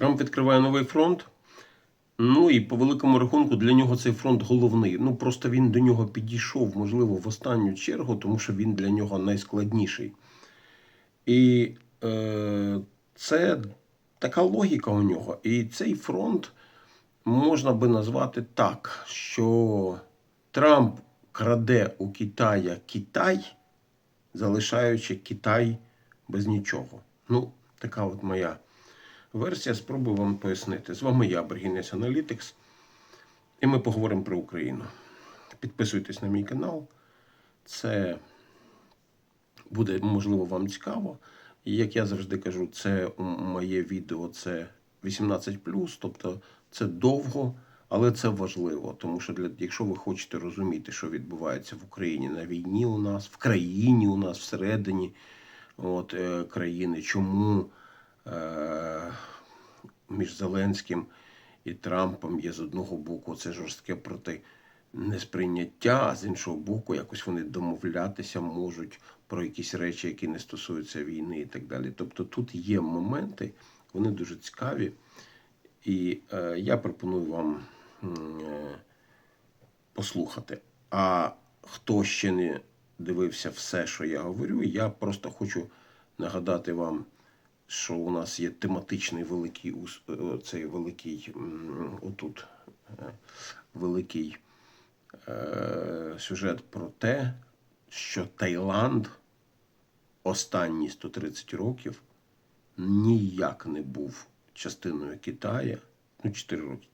Трамп відкриває новий фронт. Ну і по великому рахунку для нього цей фронт головний. Ну просто він до нього підійшов, можливо, в останню чергу, тому що він для нього найскладніший. І е, це така логіка у нього. І цей фронт можна би назвати так, що Трамп краде у Китая Китай, залишаючи Китай без нічого. Ну, така от моя версія. Спробую вам пояснити. З вами я, Бергінець Аналітикс, і ми поговоримо про Україну. Підписуйтесь на мій канал. Це буде, можливо, вам цікаво. І як я завжди кажу, це моє відео це 18, тобто це довго, але це важливо. Тому що для, якщо ви хочете розуміти, що відбувається в Україні на війні у нас, в країні у нас, всередині от, е, країни, чому між Зеленським і Трампом є з одного боку це жорстке проти несприйняття, а з іншого боку, якось вони домовлятися можуть про якісь речі, які не стосуються війни і так далі. Тобто тут є моменти, вони дуже цікаві. І е, я пропоную вам е, послухати. А хто ще не дивився все, що я говорю, я просто хочу нагадати вам, що у нас є тематичний великий е, цей великий отут е, великий е, сюжет про те, що Таїланд останні 130 років ніяк не був частиною Китаю, ну 4 роки.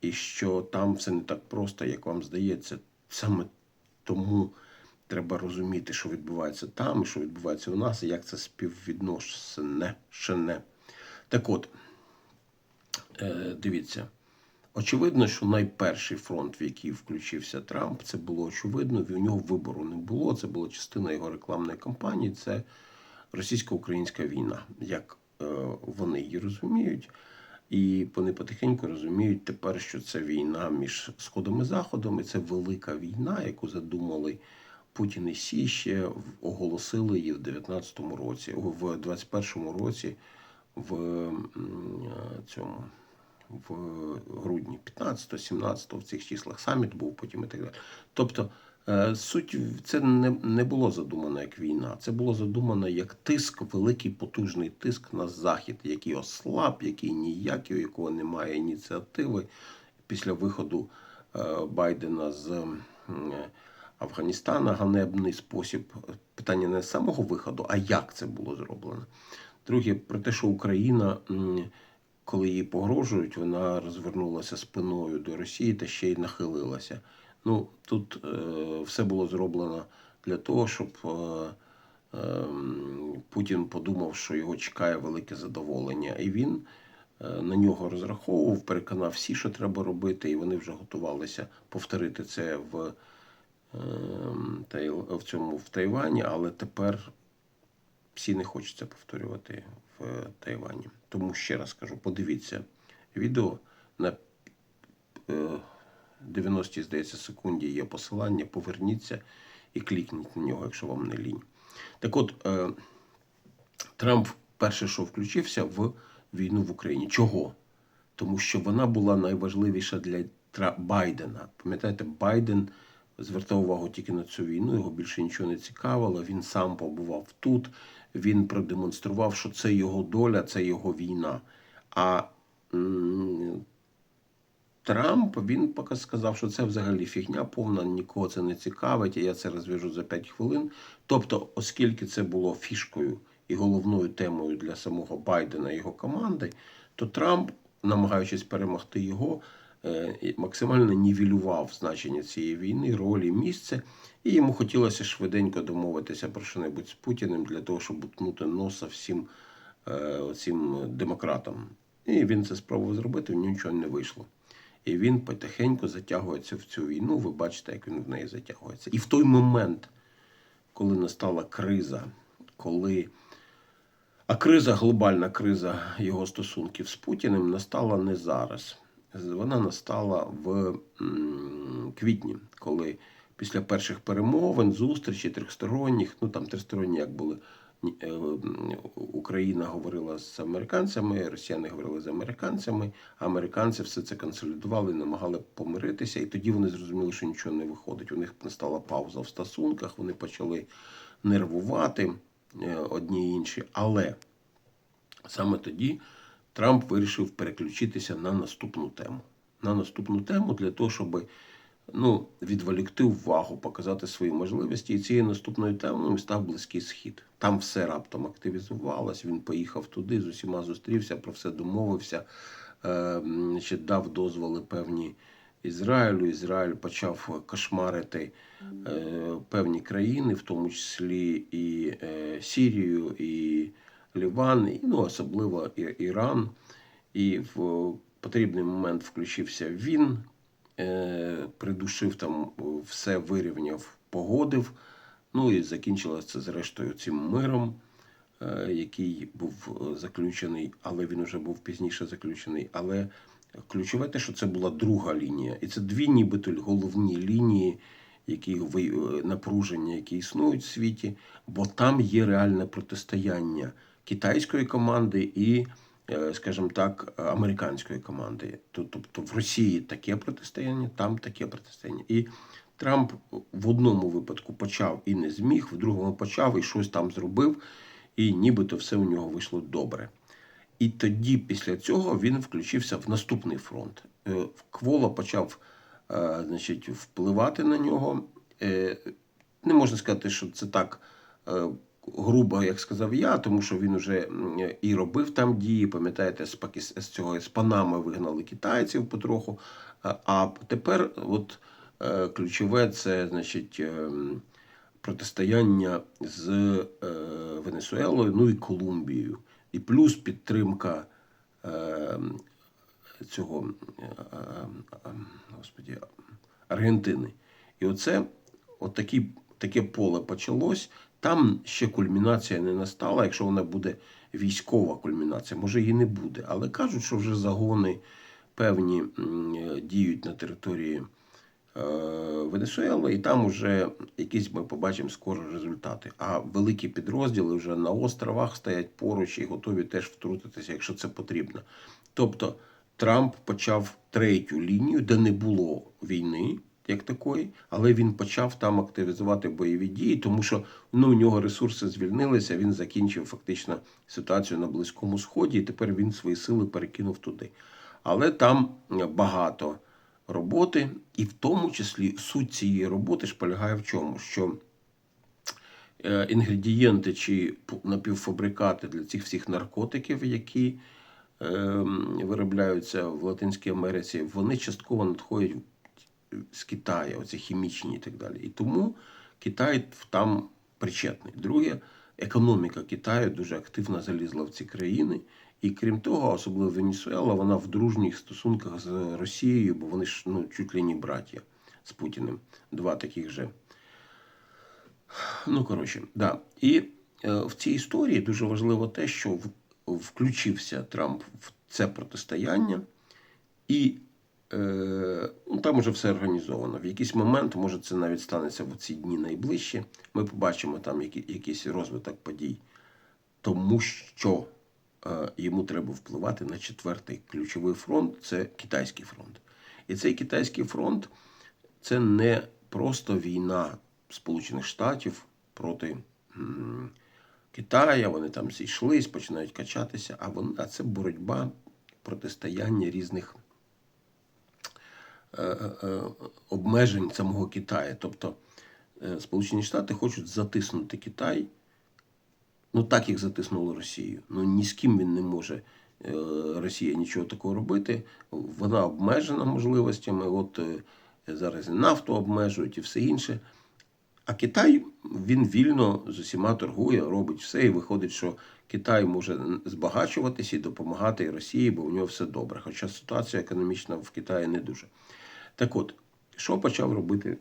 І що там все не так просто, як вам здається. Саме тому треба розуміти, що відбувається там, і що відбувається у нас, і як це співвідносне, ще не. Так от, е, дивіться. Очевидно, що найперший фронт, в який включився Трамп, це було очевидно. В нього вибору не було. Це була частина його рекламної кампанії. Це російсько-українська війна, як е, вони її розуміють. І вони потихеньку розуміють тепер, що це війна між Сходом і Заходом, і це велика війна, яку задумали Путін і Сі ще в- оголосили її в 19-му році, в 21-му році, в е, цьому в грудні 15 17 в цих числах. Саміт був потім і так далі. Тобто е, суть в- це не, не було задумано як війна, це було задумано як тиск, великий потужний тиск на захід, який ослаб, який ніякий, у якого немає ініціативи. Після виходу е, Байдена з Афганістана ганебний спосіб. Питання не самого виходу, а як це було зроблено. Друге, про те, що Україна, коли їй погрожують, вона розвернулася спиною до Росії та ще й нахилилася. Ну тут е, все було зроблено для того, щоб е, ем, Путін подумав, що його чекає велике задоволення, і він е, на нього розраховував, переконав всі, що треба робити, і вони вже готувалися повторити це в, в цьому в Тайвані, але тепер всі не хочуть це повторювати в Тайвані. Тому ще раз кажу, подивіться відео на е, 90, здається, секунді є посилання, поверніться і клікніть на нього, якщо вам не лінь. Так от, е, Трамп перше, що включився в війну в Україні. Чого? Тому що вона була найважливіша для Байдена. Пам'ятаєте, Байден звертав увагу тільки на цю війну, його більше нічого не цікавило. Він сам побував тут, він продемонстрував, що це його доля, це його війна. А Трамп він поки сказав, що це взагалі фігня повна, нікого це не цікавить, і я це розв'яжу за 5 хвилин. Тобто, оскільки це було фішкою і головною темою для самого Байдена і його команди, то Трамп, намагаючись перемогти його, максимально нівелював значення цієї війни, ролі, місце, і йому хотілося швиденько домовитися про що-небудь з Путіним для того, щоб утнути носа всім е, цим демократам. І він це спробував зробити, в нього нічого не вийшло. І він потихеньку затягується в цю війну. Ви бачите, як він в неї затягується. І в той момент, коли настала криза, коли а криза, глобальна криза його стосунків з Путіним настала не зараз. Вона настала в квітні, коли після перших перемовин, зустрічей трьохсторонніх, ну там тристоронні як були, е, Україна говорила з американцями, росіяни говорили з американцями, а американці все це консолідували, намагали помиритися, і тоді вони зрозуміли, що нічого не виходить. У них настала пауза в стосунках, вони почали нервувати е, одні й інші. Але саме тоді Трамп вирішив переключитися на наступну тему. На наступну тему для того, щоб ну, відволікти увагу, показати свої можливості. І цією наступною темою став Близький Схід. Там все раптом активізувалось. Він поїхав туди, з усіма зустрівся, про все домовився, е, м, дав дозволи певні Ізраїлю. Ізраїль почав кошмарити е, певні країни, в тому числі і е, Сірію, і Ліван, ну, особливо Іран. І в потрібний момент включився він, е, придушив там е, все, вирівняв, погодив. Ну і закінчилося це зрештою цим миром, е, який був заключений, але він вже був пізніше заключений. Але ключове те, що це була друга лінія. І це дві нібито головні лінії, які напруження, які існують в світі, бо там є реальне протистояння китайської команди і, е, скажімо так, американської команди. Тобто в Росії таке протистояння, там таке протистояння. І Трамп в одному випадку почав і не зміг, в другому почав і щось там зробив, і нібито все у нього вийшло добре. І тоді, після цього, він включився в наступний фронт. Е, Квола почав е, значить, впливати на нього. Не можна сказати, що це так грубо, як сказав я, тому що він вже і робив там дії. Пам'ятаєте, з з цього з Панами вигнали китайців потроху. А- тепер, от е, ключове, це значить. ем, Протистояння з е, Венесуелою, ну і Колумбією, і плюс підтримка е, цього е, е, е, господі, Аргентини. І оце от такі, таке поле почалось. Там ще кульмінація не настала. Якщо вона буде військова кульмінація, може її не буде. Але кажуть, що вже загони певні е, діють на території е, Венесуели, і там вже якісь ми побачимо скоро результати. А великі підрозділи вже на островах стоять поруч і готові теж втрутитися, якщо це потрібно. Тобто Трамп почав третю лінію, де не було війни. Як такої, але він почав там активізувати бойові дії, тому що ну, у нього ресурси звільнилися. Він закінчив фактично ситуацію на Близькому Сході, і тепер він свої сили перекинув туди. Але там багато роботи, і в тому числі суть цієї роботи ж полягає в чому? Що е, інгредієнти чи напівфабрикати для цих всіх наркотиків, які е, виробляються в Латинській Америці, вони частково надходять з Китаю, оці хімічні і так далі. І тому Китай там причетний. Друге, економіка Китаю дуже активно залізла в ці країни. І крім того, особливо Венесуела, вона в дружніх стосунках з Росією, бо вони ж ну, чуть ли не браття з Путіним. Два таких же. Ну, коротше, да. І е, в цій історії дуже важливо те, що в, включився Трамп в це протистояння, і ну, там уже все організовано. В якийсь момент, може, це навіть станеться в ці дні найближчі. Ми побачимо там якийсь розвиток подій, тому що е, йому треба впливати на четвертий ключовий фронт це китайський фронт. І цей китайський фронт це не просто війна Сполучених Штатів проти Китая. Вони там зійшлись, починають качатися, а, вони, а це боротьба, протистояння різних е, е, обмежень самого Китаю. Тобто е, Сполучені Штати хочуть затиснути Китай. Ну, так їх затиснуло Росію. Ну ні з ким він не може. е, Росія нічого такого робити. Вона обмежена можливостями. От е, зараз нафту обмежують і все інше. А Китай він вільно з усіма торгує, робить все, і виходить, що Китай може збагачуватися і допомагати Росії, бо у нього все добре. Хоча ситуація економічна в Китаї не дуже. Так от, що почав робити?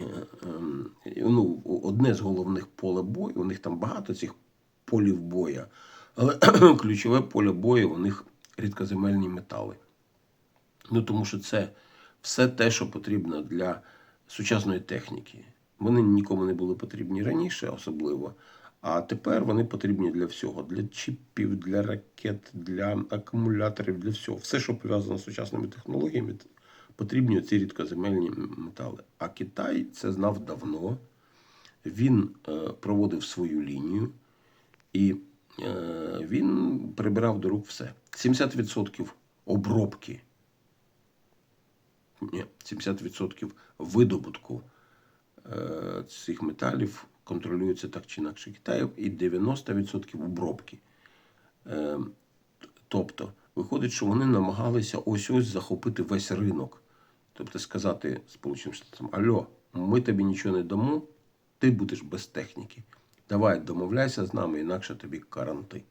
е, ем, Ну, одне з головних поле бою, у них там багато цих полів боя, але ключове поле бою у них рідкоземельні метали. Ну, тому що це все те, що потрібно для сучасної техніки. Вони нікому не були потрібні раніше, особливо. А тепер вони потрібні для всього: для чіпів, для ракет, для акумуляторів, для всього. Все, що пов'язано з сучасними технологіями, потрібні ці рідкоземельні метали. А Китай це знав давно. Він е, проводив свою лінію і е, він прибирав до рук все. 70% обробки, ні, 70% видобутку е, цих металів контролюється так чи інакше Китаєм, і 90% обробки. Тобто, виходить, що вони намагалися ось ось захопити весь ринок. Тобто сказати Сполученим Штатам: Альо, ми тобі нічого не дамо, ти будеш без техніки. Давай домовляйся з нами, інакше тобі каранти.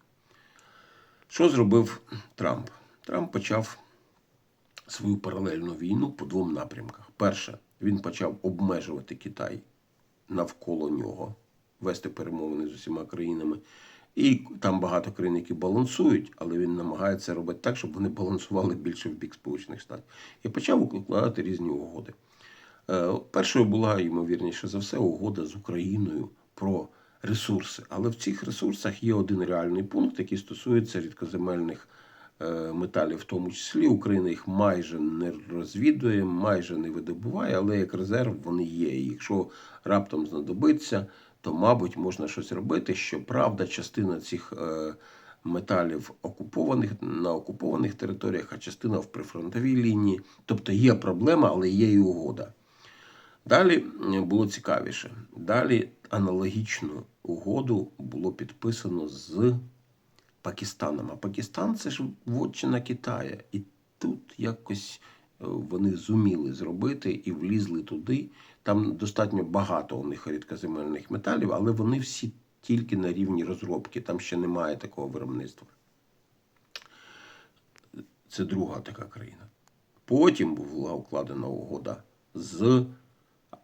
Що зробив Трамп? Трамп почав свою паралельну війну по двом напрямках. Перше, він почав обмежувати Китай навколо нього, вести перемовини з усіма країнами. І там багато країн, які балансують, але він намагається робити так, щоб вони балансували більше в бік Сполучених Штатів. І почав укладати різні угоди. Е, Першою була, ймовірніше за все, угода з Україною про ресурси. Але в цих ресурсах є один реальний пункт, який стосується рідкоземельних е, металів, в тому числі Україна їх майже не розвідує, майже не видобуває, але як резерв вони є. І якщо раптом знадобиться, то, мабуть, можна щось робити. Щоправда, частина цих е, металів окупованих на окупованих територіях, а частина в прифронтовій лінії. Тобто є проблема, але є і угода. Далі е, було цікавіше. Далі аналогічну угоду було підписано з Пакистаном. А Пакистан це ж вотчина Китая. І тут якось е, вони зуміли зробити і влізли туди. Там достатньо багато у них рідкоземельних металів, але вони всі тільки на рівні розробки. Там ще немає такого виробництва. Це друга така країна. Потім була укладена угода з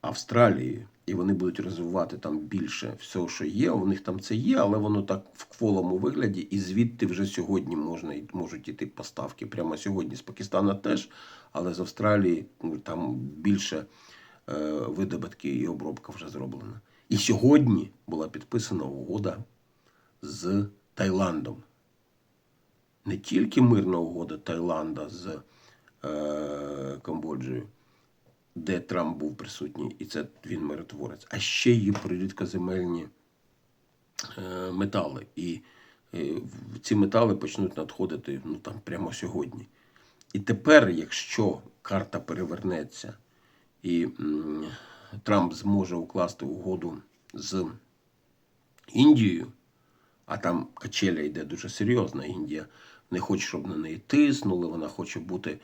Австралією, і вони будуть розвивати там більше всього, що є. У них там це є, але воно так в кволому вигляді, і звідти вже сьогодні можна можуть іти поставки. Прямо сьогодні з Пакистана теж, але з Австралії ну, там більше видобутки і обробка вже зроблена. І сьогодні була підписана угода з Таїландом. Не тільки мирна угода Таїланда з е, Камбоджею, де Трамп був присутній, і це він миротворець, а ще є про рідкоземельні е, метали. І е, ці метали почнуть надходити ну, там, прямо сьогодні. І тепер, якщо карта перевернеться, і Трамп зможе укласти угоду з Індією, а там качеля йде дуже серйозна. Індія не хоче, щоб на неї тиснули. Вона хоче бути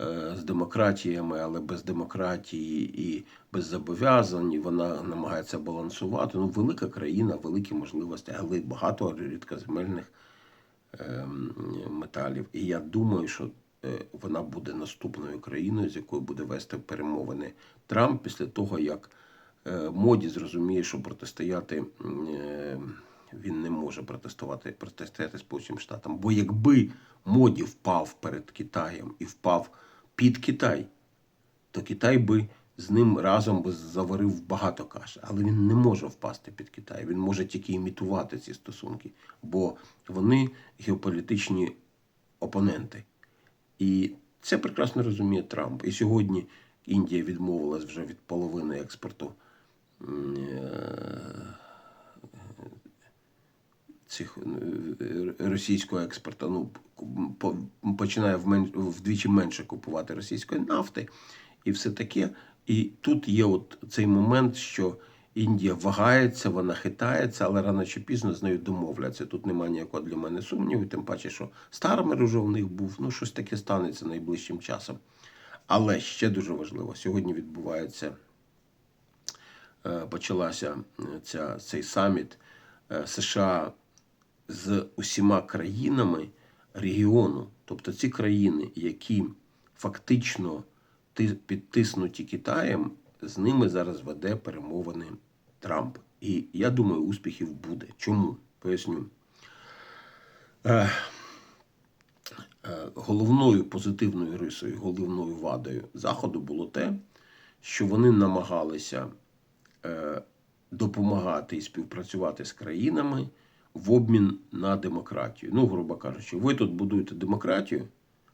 е, з демократіями, але без демократії і без зобов'язань. Вона намагається балансувати. Ну, велика країна, великі можливості, але багато рідкоземельних ем, металів. І я думаю, що вона буде наступною країною, з якою буде вести перемовини Трамп після того, як е, моді зрозуміє, що протистояти е, він не може протестувати протистояти Сполученим Штатам. Бо якби моді впав перед Китаєм і впав під Китай, то Китай би з ним разом би заварив багато каші. Але він не може впасти під Китай. Він може тільки імітувати ці стосунки, бо вони геополітичні опоненти. І це прекрасно розуміє Трамп. І сьогодні Індія відмовилась вже від половини експорту е, цих е, російського експорту. Ну, по- починає вдвічі менше купувати російської нафти і все таке. І тут є от цей момент, що Індія вагається, вона хитається, але рано чи пізно з нею домовляться. Тут немає ніякого для мене сумніву, тим паче, що Стармер уже в них був, ну щось таке станеться найближчим часом. Але ще дуже важливо, сьогодні відбувається, е, почалася е, ця, цей саміт е, США з усіма країнами регіону. Тобто ці країни, які фактично підтиснуті Китаєм, з ними зараз веде перемовини Трамп. І я думаю, успіхів буде. Чому? Поясню. Е, е, головною позитивною рисою, головною вадою Заходу було те, що вони намагалися е, допомагати і співпрацювати з країнами в обмін на демократію. Ну, грубо кажучи, ви тут будуєте демократію,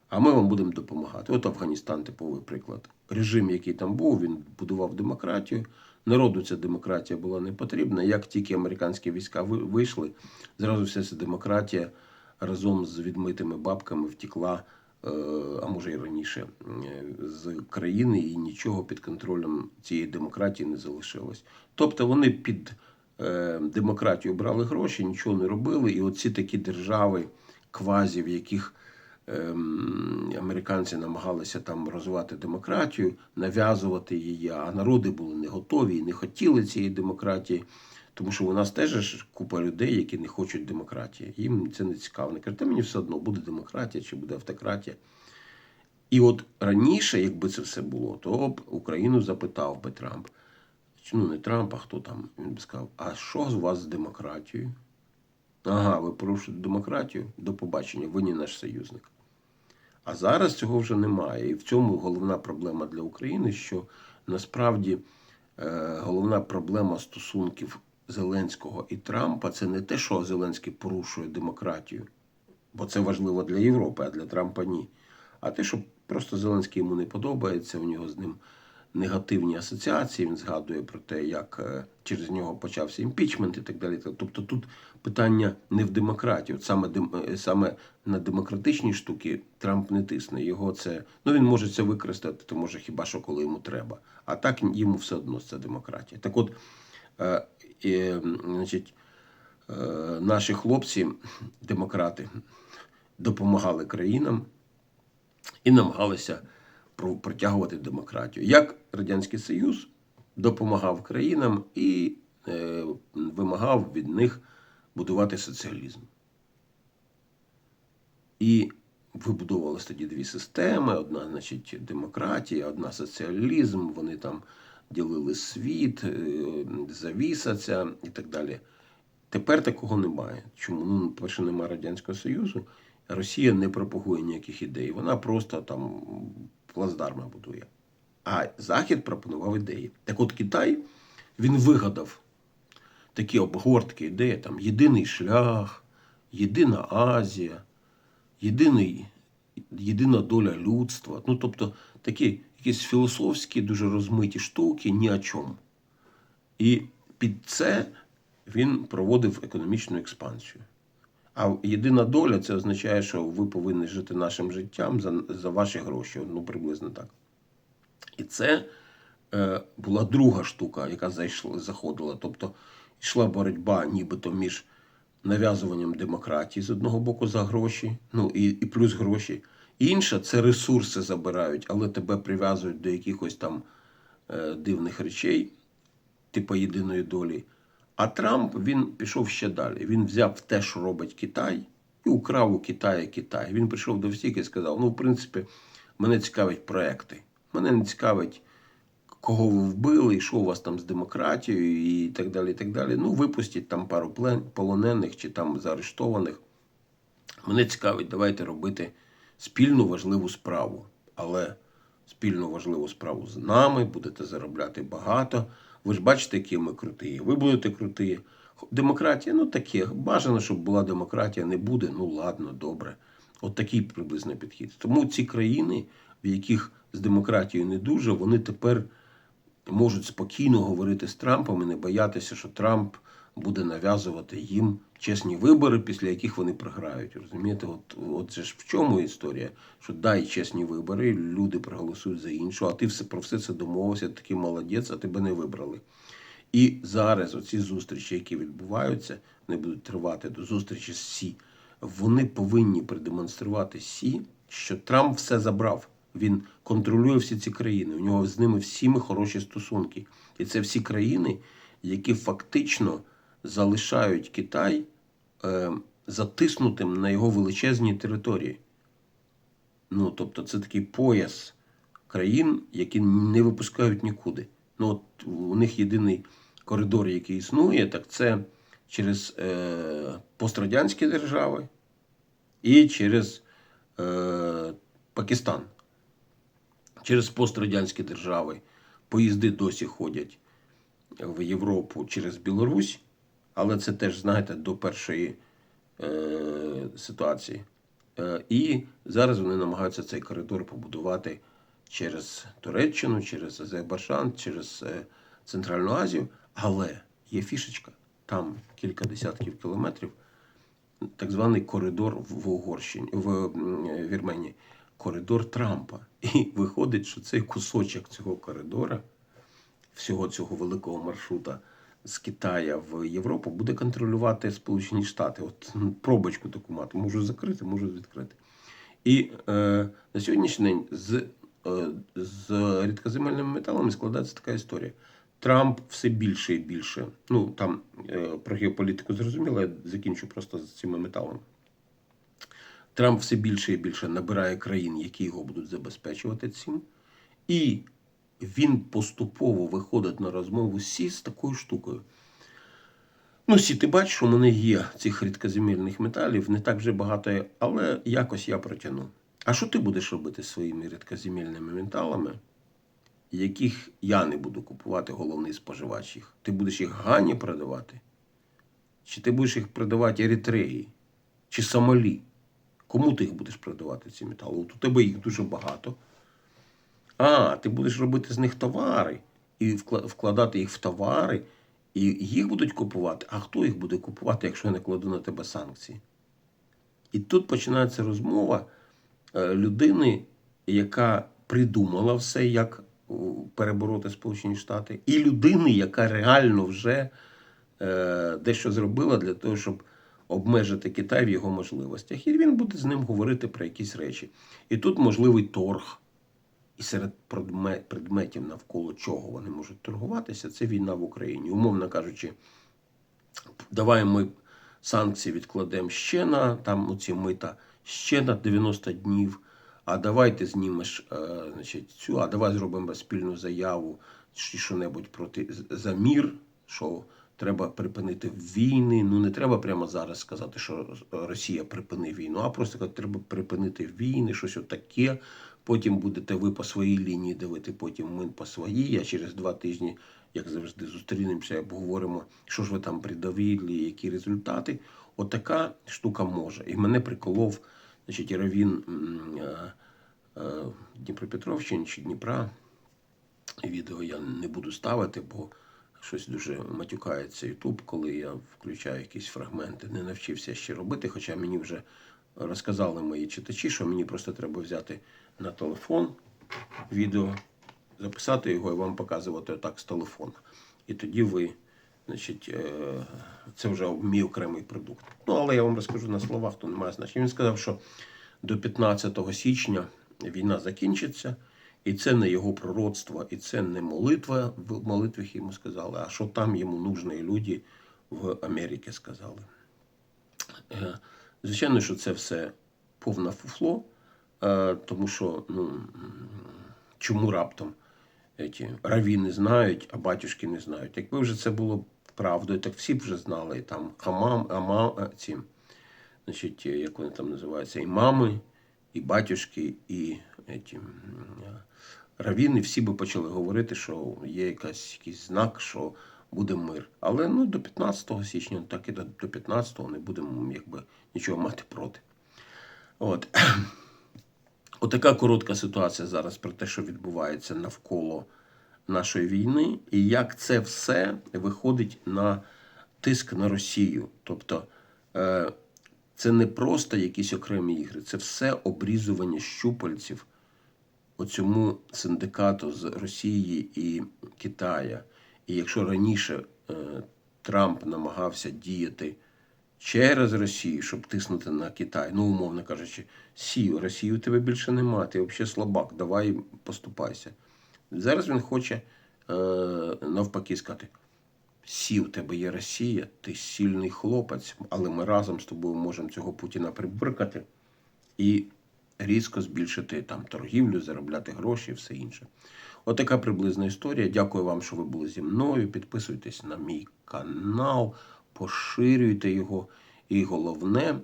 а ми вам будемо допомагати. От Афганістан, типовий приклад. Режим, який там був, він будував демократію. Народу ця демократія була не потрібна. Як тільки американські війська вийшли, зразу вся ця демократія разом з відмитими бабками втекла, е, а може і раніше, е, з країни, і нічого під контролем цієї демократії не залишилось. Тобто вони під е, демократію брали гроші, нічого не робили. І оці такі держави, квазі, в яких американці намагалися там розвивати демократію, нав'язувати її, а народи були не готові і не хотіли цієї демократії. Тому що у нас теж купа людей, які не хочуть демократії. Їм це не цікаво. Вони кажуть, мені все одно буде демократія чи буде автократія. І от раніше, якби це все було, то б Україну запитав би Трамп. Ну, не Трамп, а хто там. Він би сказав, а що з вас з демократією? Ага, ви порушуєте демократію? До побачення, ви не наш союзник. А зараз цього вже немає. І в цьому головна проблема для України, що насправді е, головна проблема стосунків Зеленського і Трампа це не те, що Зеленський порушує демократію, бо це важливо для Європи, а для Трампа ні. А те, що просто Зеленський йому не подобається, у нього з ним негативні асоціації. Він згадує про те, як е, через нього почався імпічмент і так далі. Тобто тут питання не в демократії. Саме, е, саме на демократичні штуки Трамп не тисне. Його це ну він може це використати, то може хіба що коли йому треба. А так йому все одно це демократія. Так от, е, е, значить, е, наші хлопці, демократи, допомагали країнам і намагалися протягувати демократію. Як Радянський Союз допомагав країнам і е, вимагав від них будувати соціалізм. І вибудовувалися тоді дві системи: одна, значить, демократія, одна соціалізм. Вони там ділили світ, е, завіса ця і так далі. Тепер такого немає. Чому? Ну, перше, немає Радянського Союзу. Росія не пропагує ніяких ідей. Вона просто там плацдарми будує. А Захід пропонував ідеї. Так от Китай він вигадав такі обгортки ідеї, там єдиний шлях, єдина Азія, єдиний, єдина доля людства. Ну, тобто такі якісь філософські, дуже розмиті штуки ні о чому. І під це він проводив економічну експансію. А єдина доля це означає, що ви повинні жити нашим життям за, за ваші гроші. Ну, приблизно так. І це е, була друга штука, яка зайшла, заходила. Тобто йшла боротьба нібито між нав'язуванням демократії з одного боку за гроші, ну і, і плюс гроші. Інша це ресурси забирають, але тебе прив'язують до якихось там е, дивних речей, типу єдиної долі. А Трамп він пішов ще далі. Він взяв те, що робить Китай, і украв у Китаї Китай. Він прийшов до всіх і сказав: ну, в принципі, мене цікавить проекти. Мене не цікавить, кого ви вбили, і що у вас там з демократією, і так далі. і так далі. Ну, випустіть там пару плен- полонених чи там заарештованих. Мене цікавить, давайте робити спільну важливу справу. Але спільну важливу справу з нами, будете заробляти багато. Ви ж бачите, які ми круті. Ви будете круті. Демократія, ну таке. Бажано, щоб була демократія, не буде. Ну ладно, добре. От такий приблизно підхід. Тому ці країни, в яких з демократією не дуже, вони тепер можуть спокійно говорити з Трампом і не боятися, що Трамп буде нав'язувати їм чесні вибори, після яких вони програють. Розумієте, от, от це ж в чому історія? Що дай чесні вибори, люди проголосують за іншу, а ти все про все це домовився, такий молодець, а тебе не вибрали. І зараз оці зустрічі, які відбуваються, вони будуть тривати до зустрічі з Сі. Вони повинні продемонструвати Сі, що Трамп все забрав. Він контролює всі ці країни. У нього з ними всіми хороші стосунки. І це всі країни, які фактично залишають Китай е, затиснутим на його величезній території. Ну, тобто, це такий пояс країн, які не випускають нікуди. Ну, от у них єдиний коридор, який існує, так це через е, пострадянські держави і через е, Пакистан. Через пострадянські держави поїзди досі ходять в Європу через Білорусь, але це теж, знаєте, до першої е, ситуації. Е, і зараз вони намагаються цей коридор побудувати через Туреччину, через Азербайджан, через е, Центральну Азію. Але є фішечка, там кілька десятків кілометрів, так званий коридор в Угорщині, в Вірменії, коридор Трампа. І виходить, що цей кусочок цього коридора, всього цього великого маршрута з Китая в Європу буде контролювати Сполучені Штати. От пробочку таку мати, можу закрити, можу відкрити. І е, на сьогоднішній день з, е, з рідкоземельними металами складається така історія. Трамп все більше і більше. Ну там е, про геополітику зрозуміло, я закінчу просто з цими металами. Трамп все більше і більше набирає країн, які його будуть забезпечувати цим. І він поступово виходить на розмову сі з такою штукою. Ну, сі, ти бачиш, у мене є цих рідкоземельних металів, не так вже багато, але якось я протягну. А що ти будеш робити зі своїми рідкоземельними металами, яких я не буду купувати, головний споживач їх? Ти будеш їх Гані продавати? Чи ти будеш їх продавати Еритреї? Чи Сомалі? Кому ти їх будеш продавати, ці метали? От у тебе їх дуже багато. А, ти будеш робити з них товари і вкладати їх в товари, і їх будуть купувати. А хто їх буде купувати, якщо я не кладу на тебе санкції? І тут починається розмова е, людини, яка придумала все, як перебороти Сполучені Штати, і людини, яка реально вже е, дещо зробила для того, щоб обмежити Китай в його можливостях. І він буде з ним говорити про якісь речі. І тут можливий торг. І серед предметів, навколо чого вони можуть торгуватися, це війна в Україні. Умовно кажучи, давай ми санкції відкладемо ще на там оці мита ще на 90 днів. А давай ти знімеш е, значить, цю, а давай зробимо спільну заяву чи що-небудь проти за мір, що треба припинити війни. Ну не треба прямо зараз сказати, що Росія припини війну, а просто треба припинити війни, щось отаке. Потім будете ви по своїй лінії дивити, потім ми по своїй. А через два тижні, як завжди, зустрінемося обговоримо, що ж ви там придавили, які результати. Отака штука може. І мене приколов, значить, Равін Дніпропетровщини чи Дніпра. Відео я не буду ставити, бо щось дуже матюкається Ютуб, коли я включаю якісь фрагменти. Не навчився ще робити, хоча мені вже розказали мої читачі, що мені просто треба взяти на телефон відео, записати його і вам показувати отак з телефона. І тоді ви, значить, е, це вже мій окремий продукт. Ну, але я вам розкажу на словах, то немає значення. Він сказав, що до 15 січня війна закінчиться. І це не його пророцтво, і це не молитва в молитвах йому сказали, а що там йому нужні люди в Америці сказали. Звичайно, що це все повне фуфло, е, тому що ну, чому раптом ці равіни знають, а батюшки не знають. Якби вже це було правдою, так всі б вже знали. Там хамам, ама, е, ці, значить, е, як вони там називаються, і мами, і батюшки, і ці, равіни всі би почали говорити, що є якась, якийсь знак, що буде мир. Але ну, до 15 січня, так і до, до 15-го не будемо якби, нічого мати проти. От. Отака коротка ситуація зараз про те, що відбувається навколо нашої війни, і як це все виходить на тиск на Росію. Тобто е, це не просто якісь окремі ігри, це все обрізування щупальців оцьому синдикату з Росії і Китая. І якщо раніше е, Трамп намагався діяти через Росію, щоб тиснути на Китай, ну, умовно кажучи, сі, Росії у тебе більше нема, ти взагалі слабак, давай поступайся. Зараз він хоче е, навпаки сказати: Сі, у тебе є Росія, ти сильний хлопець, але ми разом з тобою можемо цього Путіна прибрикати і різко збільшити там торгівлю, заробляти гроші і все інше. Отака приблизна історія. Дякую вам, що ви були зі мною. Підписуйтесь на мій канал, поширюйте його. І головне,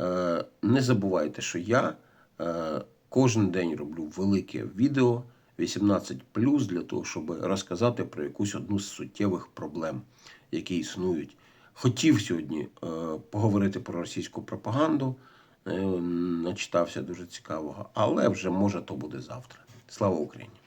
е, не забувайте, що я е, кожен день роблю велике відео 18 для того, щоб розказати про якусь одну з суттєвих проблем, які існують. Хотів сьогодні е, поговорити про російську пропаганду, начитався дуже цікавого, але вже може то буде завтра. Слава Україні!